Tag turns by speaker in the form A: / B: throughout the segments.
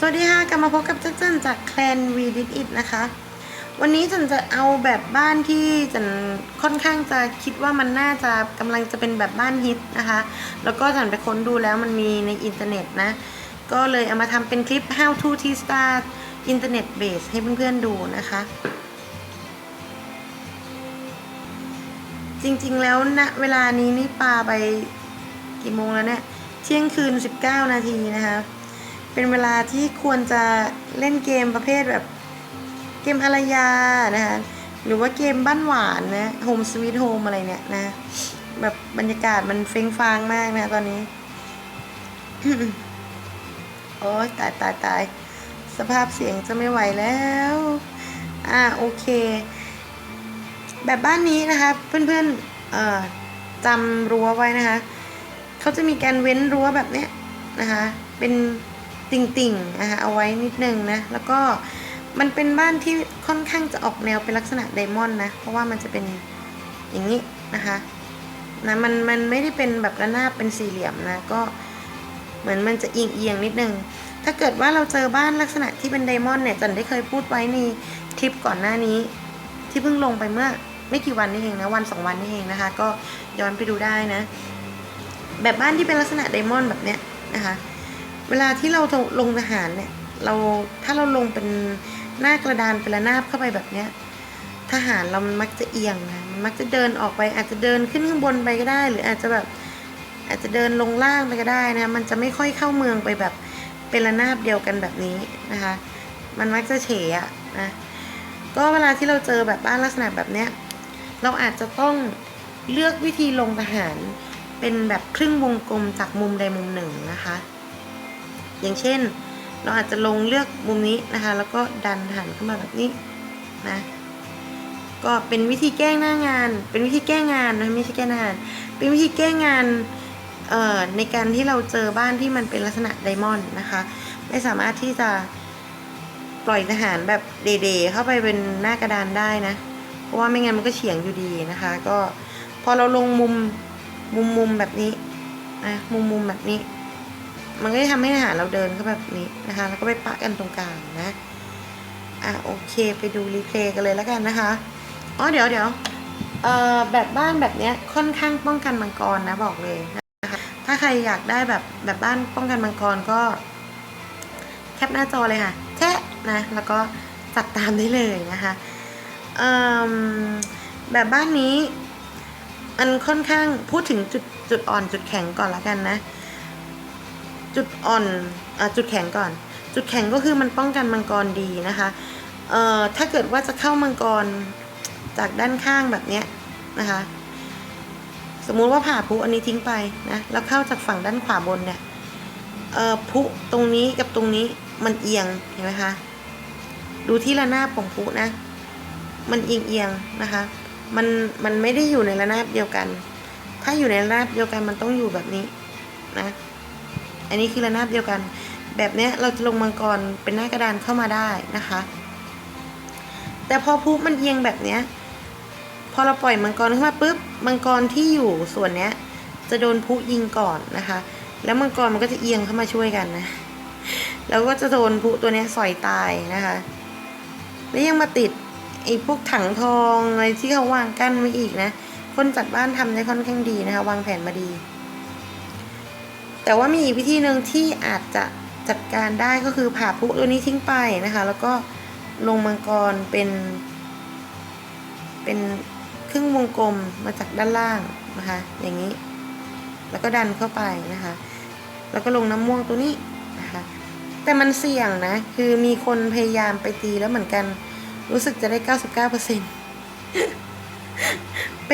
A: สวัสดีค่ะกลับมาพบกับเจ้าจันจากแคลนวีดิอิทนะคะ วันนี้จันจะเอาแบบบ้านที่จันค่อนข้างจะคิดว่ามันน่าจะกำลังจะเป็นแบบบ้านฮิตนะคะ แล้วก็จันไปค้นดูแล้วมันมีในอินเทอร์เน็ตนะ ก็เลยเอามาทำเป็นคลิป how to t start internet base ให้เพื่อนๆดูนะคะ จริงๆแล้วณนะเวลานี้นี่ปลาไปกี่โมงแล้วเนี่ยเที่ยงคืน 19 นาทีนะคะ เป็นเวลาที่ควรจะเล่นเกมประเภทแบบเกมภรรยานะคะหรือว่าเกมบ้านหวานนะโฮมสวีทโฮมอะไรเนี่ยนะ แบบบรรยากาศมันเฟ้งฟางมากนะตอนนี้ โอ้ยตายตายตายสภาพเสียงจะไม่ไหวแล้ว อ่าโอเค แบบบ้านนี้นะคะ เพื่อนๆเอ่อจำรั้วไว้นะคะ เขาจะมีการเว้นรั้วแบบเนี้ยนะคะ เป็น ติ่งๆนะคะเอาไว้นิดนึงนะ แล้วก็มันเป็นบ้านที่ค่อนข้างจะออกแนวเป็นลักษณะไดมอนด์นะ เพราะว่ามันจะเป็นอย่างนี้นะคะนะมันมันไม่ได้เป็นแบบระนาบเป็นสี่เหลี่ยมนะ ก็เหมือนมันจะเอียงเอียงๆนิดนึง ถ้าเกิดว่าเราเจอบ้านลักษณะที่เป็นไดมอนด์เนี่ยจันได้เคยพูดไว้ในคลิปก่อนหน้านี้ ที่เพิ่งลงไปเมื่อไม่กี่วันนี่เองนะวันสองวันนี่เองนะคะ ก็ย้อนไปดูได้นะ แบบบ้านที่เป็นลักษณะไดมอนด์แบบเนี้ยนะคะ เวลาที่เราลงทหารเนี่ย เราถ้าเราลงเป็นหน้ากระดานเป็นระนาบเข้าไปแบบเนี้ยทหารเรามันมักจะเอียงนะมันมักจะเดินออกไป อาจจะเดินขึ้นข้างบนไปก็ได้ หรืออาจจะแบบอาจจะเดินลงล่างไปก็ได้นะมันจะไม่ค่อยเข้าเมืองไปแบบเป็นระนาบเดียวกันแบบนี้นะคะ มันมักจะเฉยอะนะก็เวลาที่เราเจอแบบบ้านลักษณะแบบเนี้ยเราอาจจะต้องเลือกวิธีลงทหารเป็นแบบครึ่งวงกลมจากมุมใดมุมหนึ่งนะคะ อย่างเช่น เราอาจจะลงเลือกมุมนี้นะคะ แล้วก็ดันหันเข้ามาแบบนี้นะก็เป็นวิธีแก้หน้างาน เป็นวิธีแก้งานนะไม่ใช่แก้หน้างาน เป็นวิธีแก้งานเอ่อในการที่เราเจอบ้านที่มันเป็นลักษณะไดมอนด์นะคะ ไม่สามารถที่จะปล่อยทหารแบบเดๆเข้าไปเป็นหน้ากระดานได้นะ เพราะว่าไม่งั้นมันก็เฉียงอยู่ดีนะคะ ก็พอเราลงมุมมุมมุมแบบนี้นะมุมมุมแบบนี้ มันก็จะทำให้ทหารเราเดินเข้าแบบนี้นะคะ แล้วก็ไปปะกันตรงกลางนะ อะโอเคไปดูรีเพลย์กันเลยแล้วกันนะคะ อ๋อเดี๋ยวเดี๋ยวเอ่อแบบบ้านแบบเนี้ยค่อนข้างป้องกันมังกรนะบอกเลยนะคะ ถ้าใครอยากได้แบบแบบบ้านป้องกันมังกรก็ แคปหน้าจอเลยค่ะแชะนะ แล้วก็จัดตามได้เลยนะคะเอิ่มแบบบ้านนี้มันค่อนข้างพูดถึงจุดจุดอ่อนจุดแข็งก่อนละกันนะ จุดอ่อนอจุดแข็งก่อน จุดแข็งก็คือมันป้องกันมังกรดีนะคะเอ่อถ้าเกิดว่าจะเข้ามังกรจากด้านข้างแบบเนี้ยนะคะ สมมุติว่าผ่าพุอันนี้ทิ้งไปนะแล้วเข้าจากฝั่งด้านขวาบนเนี่ยเอ่อพุตรงนี้กับตรงนี้มันเอียงเห็นไหมคะดูที่ระนาบของพุนะ มันเอียงเอียงๆนะคะมันมันไม่ได้อยู่ในระนาบเดียวกัน ถ้าอยู่ในระนาบเดียวกันมันต้องอยู่แบบนี้นะ อันนี้คือระนาบเดียวกัน แบบเนี้ยเราจะลงมังกรเป็นหน้ากระดานเข้ามาได้นะคะ แต่พอพุมันเอียงแบบเนี้ยพอเราปล่อยมังกรขึ้นมาปุ๊บมังกรที่อยู่ส่วนเนี้ยจะโดนพุยิงก่อนนะคะ แล้วมังกรมันก็จะเอียงเข้ามาช่วยกันนะแล้วก็จะโดนพุตัวเนี้ยสอยตายนะคะ แล้วยังมาติดไอ้พวกถังทองอะไรที่เขาวางกั้นไว้อีกนะ คนจัดบ้านทำได้ค่อนข้างดีนะคะ วางแผนมาดี แต่ว่ามีอีกวิธีหนึ่งที่อาจจะจัดการได้ก็คือผ่าพุตัวนี้ทิ้งไปนะคะ แล้วก็ลงมังกรเป็น เป็นครึ่งวงกลมมาจากด้านล่างนะคะ อย่างนี้ แล้วก็ดันเข้าไปนะคะ แล้วก็ลงน้ำม่วงตัวนี้นะคะ แต่มันเสี่ยงนะ คือมีคนพยายามไปตีแล้วเหมือนกัน รู้สึกจะได้เก้าสิบเปอร์เซ็นไป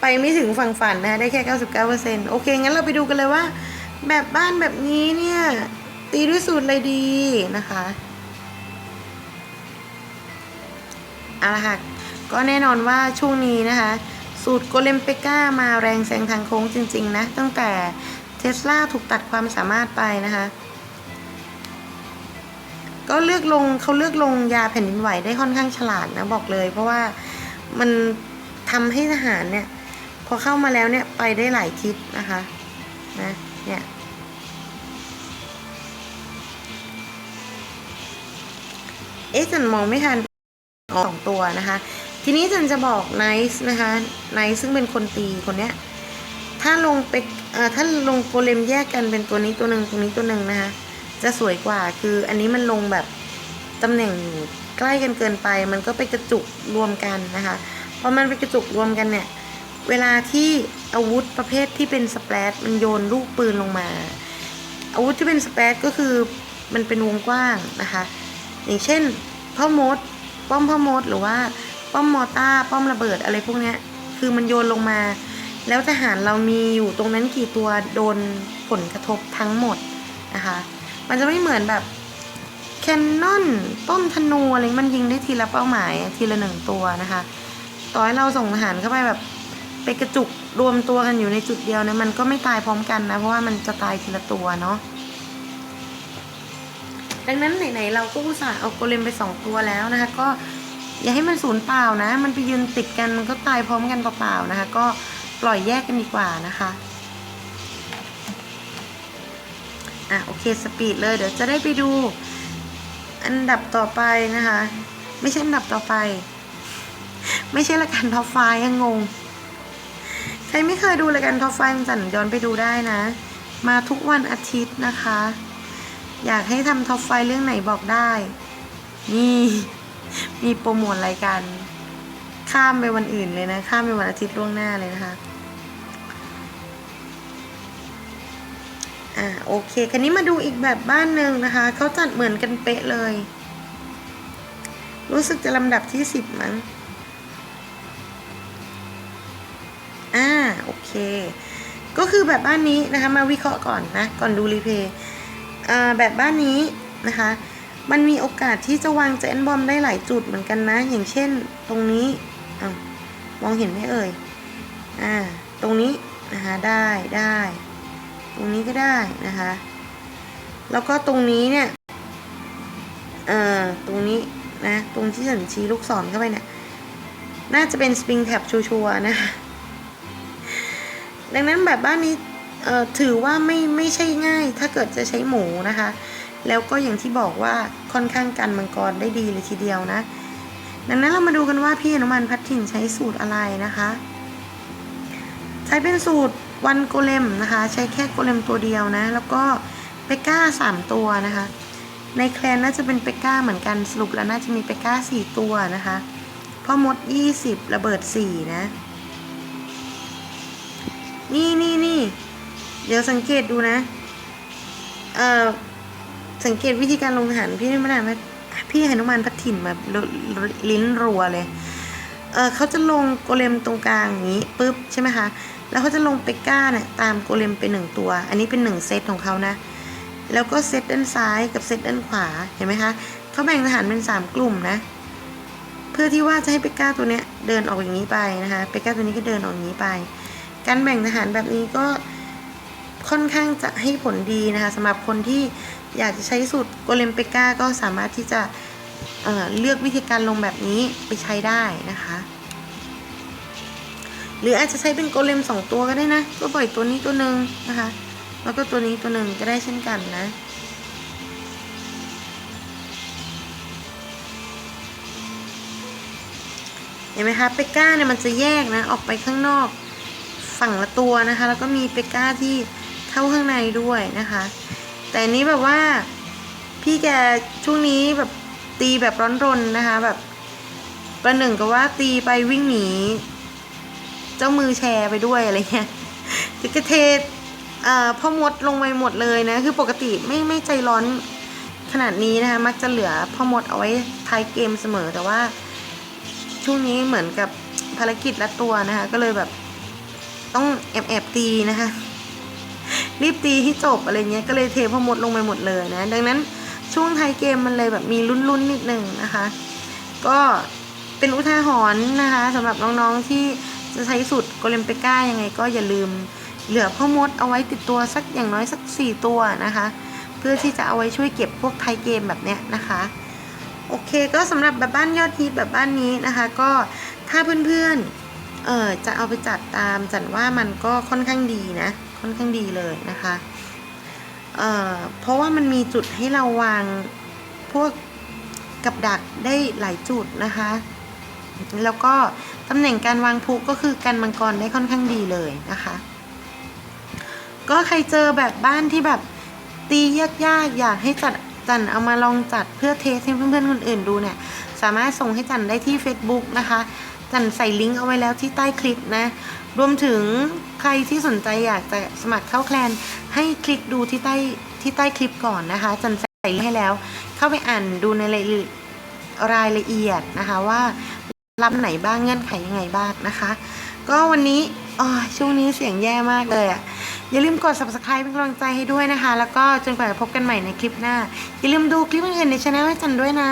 A: ไปไม่ถึงฝั่งฝันนะได้แค่เก้าสิบเโอเค งั้นเราไปดูกันเลยว่า แบบบ้านแบบนี้เนี่ย ตีด้วยสูตรอะไรดีนะคะเอาละค่ะก็แน่นอนว่าช่วงนี้นะคะ สูตรโกเลมเปก้ามาแรงแซงทางโค้งจริง ๆ นะ ตั้งแต่เทสลาถูกตัดความสามารถไปนะคะ ก็เลือกลงเขาเลือกลงยาแผ่นดินไหวได้ค่อนข้างฉลาดนะบอกเลย เพราะว่ามัน ทำให้ทหารเนี่ยพอเข้ามาแล้วเนี่ยไปได้หลายทิศนะคะนะเนี่ยเอ๊ะจันมองไม่ทันสองตัวนะคะ ทีนี้จันจะบอกไนซ์นะคะไนซ์ซึ่งเป็นคนตีคนเนี้ยถ้าลงไปเอ่อถ้าลงโกเลมแยกกันเป็นตัวนี้ตัวหนึ่งตรงนี้ตัวหนึ่งนะคะจะสวยกว่าคืออันนี้มันลงแบบตำแหน่งใกล้กันเกินไป มันก็ไปกระจุกรวมกันนะคะ พอมันไปกระจุกรวมกันเนี่ย เวลาที่อาวุธประเภทที่เป็นสเปรดมันโยนลูกปืนลงมา อาวุธที่เป็นสเปรดก็คือมันเป็นวงกว้างนะคะ อย่างเช่นพ่อมด ป้อมพ่อมดหรือว่าป้อมมอต้าร์ป้อมระเบิดอะไรพวกนี้คือมันโยนลงมา แล้วทหารเรามีอยู่ตรงนั้นกี่ตัวโดนผลกระทบทั้งหมดนะคะ มันจะไม่เหมือนแบบแคนนอนต้นธนูอะไรมันยิงได้ทีละเป้าหมายทีละหนึ่งตัวนะคะ ต่อให้เราส่งทหารเข้าไปแบบไปกระจุกรวมตัวกันอยู่ในจุดเดียวเนะมันก็ไม่ตายพร้อมกันนะ เพราะว่ามันจะตายทีละตัวเนาะดังนั้นไหนๆเราก็อุตส่าห์เอาโกเลมไปสองตัวแล้วนะคะ ก็อย่าให้มันสูญเปล่านะ มันไปยืนติดกันมันก็ตายพร้อมกันเปล่าๆนะคะ ก็ปล่อยแยกกันดีกว่านะคะอะโอเคสปีดเลยเดี๋ยวจะได้ไปดูอันดับต่อไปนะคะ ไม่ใช่อันดับต่อไป ไม่ใช่รายการท็อปไฟยังงง ใครไม่เคยดูรายการท็อปไฟจันย้อนไปดูได้นะ มาทุกวันอาทิตย์นะคะ อยากให้ทำท็อปไฟเรื่องไหนบอกได้ นี่มีโปรโมทรายการข้ามไปวันอื่นเลยนะ ข้ามไปวันอาทิตย์ล่วงหน้าเลยนะคะอ่าโอเค คันนี้มาดูอีกแบบบ้านหนึ่งนะคะ เขาจัดเหมือนกันเป๊ะเลย รู้สึกจะลำดับที่สิบมั้ง โอเค ก็คือแบบบ้านนี้นะคะ มาวิเคราะห์ก่อนนะ ก่อนดูรีเพย์อ่าแบบบ้านนี้นะคะ มันมีโอกาสที่จะวางเจนบอมได้หลายจุดเหมือนกันนะ อย่างเช่น ตรงนี้อมองเห็นไหมเอ่ย อ่า ตรงนี้นะคะ ได้ได้ ตรงนี้ก็ได้นะคะ แล้วก็ตรงนี้เนี่ย เอ่อ ตรงนี้นะ ตรงที่ฉันชี้ลูกศรเข้าไปเนี่ย น่าจะเป็นสปริงแท็บชัวร์ๆนะคะ ดังนั้นแบบบ้านนี้ถือว่าไม่ไม่ใช่ง่าย ถ้าเกิดจะใช้หมูนะคะ แล้วก็อย่างที่บอกว่าค่อนข้างกันมังกรได้ดีเลยทีเดียวนะ ดังนั้นเรามาดูกันว่าพี่อนุมันพัดถิ่นใช้สูตรอะไรนะคะ ใช้เป็นสูตรวันโกเลมนะคะ ใช้แค่โกเลมตัวเดียวนะ แล้วก็เปกก้าสามตัวนะคะ ในแคลนน่าจะเป็นเปกก้าเหมือนกันสรุปแล้วน่าจะมีเปกก้าสี่ตัวนะคะพ่อมดยี่สิบระเบิดสี่นะ นี่นี่นี่เดี๋ยวสังเกตดูนะ เอ่อ สังเกตวิธีการลงทหารพี่ไม่ได้ไหมพี่หนุมานพัดถิ่นแบบลิ้นรัวเลย เออเขาจะลงโกเลมตรงกลางอย่างนี้ปุ๊บใช่ไหมคะ แล้วเขาจะลงเปกก้าเนี่ยตามโกเลมเป็นหนึ่งตัว อันนี้เป็นหนึ่งเซตของเขานะ แล้วก็เซตด้านซ้ายกับเซตด้านขวา เห็นไหมคะ เขาแบ่งทหารเป็นสามกลุ่มนะ เพื่อที่ว่าจะให้เปกก้าตัวเนี้ยเดินออกอย่างนี้ไปนะคะ เปก้าตัวนี้ก็เดินออกอย่างนี้ไป การแบ่งทหารแบบนี้ก็ค่อนข้างจะให้ผลดีนะคะสำหรับคนที่อยากจะใช้สูตรโกเลมเปก้าก็สามารถที่จะเเลือกวิธีการลงแบบนี้ไปใช้ได้นะคะ หรืออาจจะใช้เป็นโกเลมสองตัวก็ได้นะ ก็ปล่อยตัวนี้ตัวหนึ่งนะคะ แล้วก็ตัวนี้ตัวหนึ่งก็ได้เช่นกันนะเห็นไหมคะเปกก้าเนี่ยมันจะแยกนะ ออกไปข้างนอก ฝั่งละตัวนะคะ แล้วก็มีเปกก้าที่เข้าข้างในด้วยนะคะ แต่นี้แบบว่าพี่แกช่วงนี้แบบตีแบบร้อนรนนะคะ แบบประหนึ่งกับว่าตีไปวิ่งหนี เจ้ามือแชร์ไปด้วยอะไรเงี้ยติกระเทศเอ่อพ่อมดลงไปหมดเลยนะ คือปกติไม่ไม่ใจร้อนขนาดนี้นะคะ มักจะเหลือพ่อมดเอาไว้ท้ายเกมเสมอแต่ว่า ช่วงนี้เหมือนกับภารกิจละตัวนะคะ ก็เลยแบบ ต้องแอบแอบตีนะคะ รีบตีที่จบอะไรเงี้ยก็เลยเทพ่อมดลงไปหมดเลยนะ ดังนั้นช่วงท้ายเกมมันเลยแบบมีลุ้นๆนนิดนึงนะคะ ก็เป็นอุทาหรณ์นะคะสำหรับน้องๆที่จะใช้สูตรโกเลมเปก้ายังไงก็อย่าลืมเหลือพ่อมดเอาไว้ติดตัวสักอย่างน้อยสัก 4 ตัวนะคะ เพื่อที่จะเอาไว้ช่วยเก็บพวกไทยเกมแบบเนี้ยนะคะ โอเคก็สำหรับแบบบ้านยอดฮิตแบบบ้านนี้นะคะ ก็ถ้าเพื่อนๆ เออจะเอาไปจัดตามจันว่ามันก็ค่อนข้างดีนะ ค่อนข้างดีเลยนะคะเอ่อเพราะว่ามันมีจุดให้เราวางพวกกับดักได้หลายจุดนะคะ แล้วก็ตำแหน่งการวางพลุก็คือการมังกรได้ค่อนข้างดีเลยนะคะ ก็ใครเจอแบบบ้านที่แบบตียากๆอยากให้จัดจันเอามาลองจัดเพื่อเทสให้เพื่อนๆคนอื่นดูเนี่ย สามารถส่งให้จันได้ที่ Facebook นะคะ จันใส่ลิงก์เอาไว้แล้วที่ใต้คลิปนะ รวมถึงใครที่สนใจอยากจะสมัครเข้าแคลน ให้คลิกดูที่ใต้ที่ใต้คลิปก่อนนะคะ จันใส่ให้แล้ว เข้าไปอ่านดูในรายละเอียดรายละเอียดนะคะว่ารับไหนบ้างเงื่อนไขยังไงบ้างนะคะ ก็วันนี้อ๋อช่วงนี้เสียงแย่มากเลยอะอย่าลืมกด subscribe เป็นกำลังใจให้ด้วยนะคะ แล้วก็จนกว่าจะพบกันใหม่ในคลิปหน้า อย่าลืมดูคลิปอื่นๆในช anel ให้จันด้วยนะ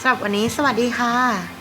A: สำหรับวันนี้สวัสดีค่ะ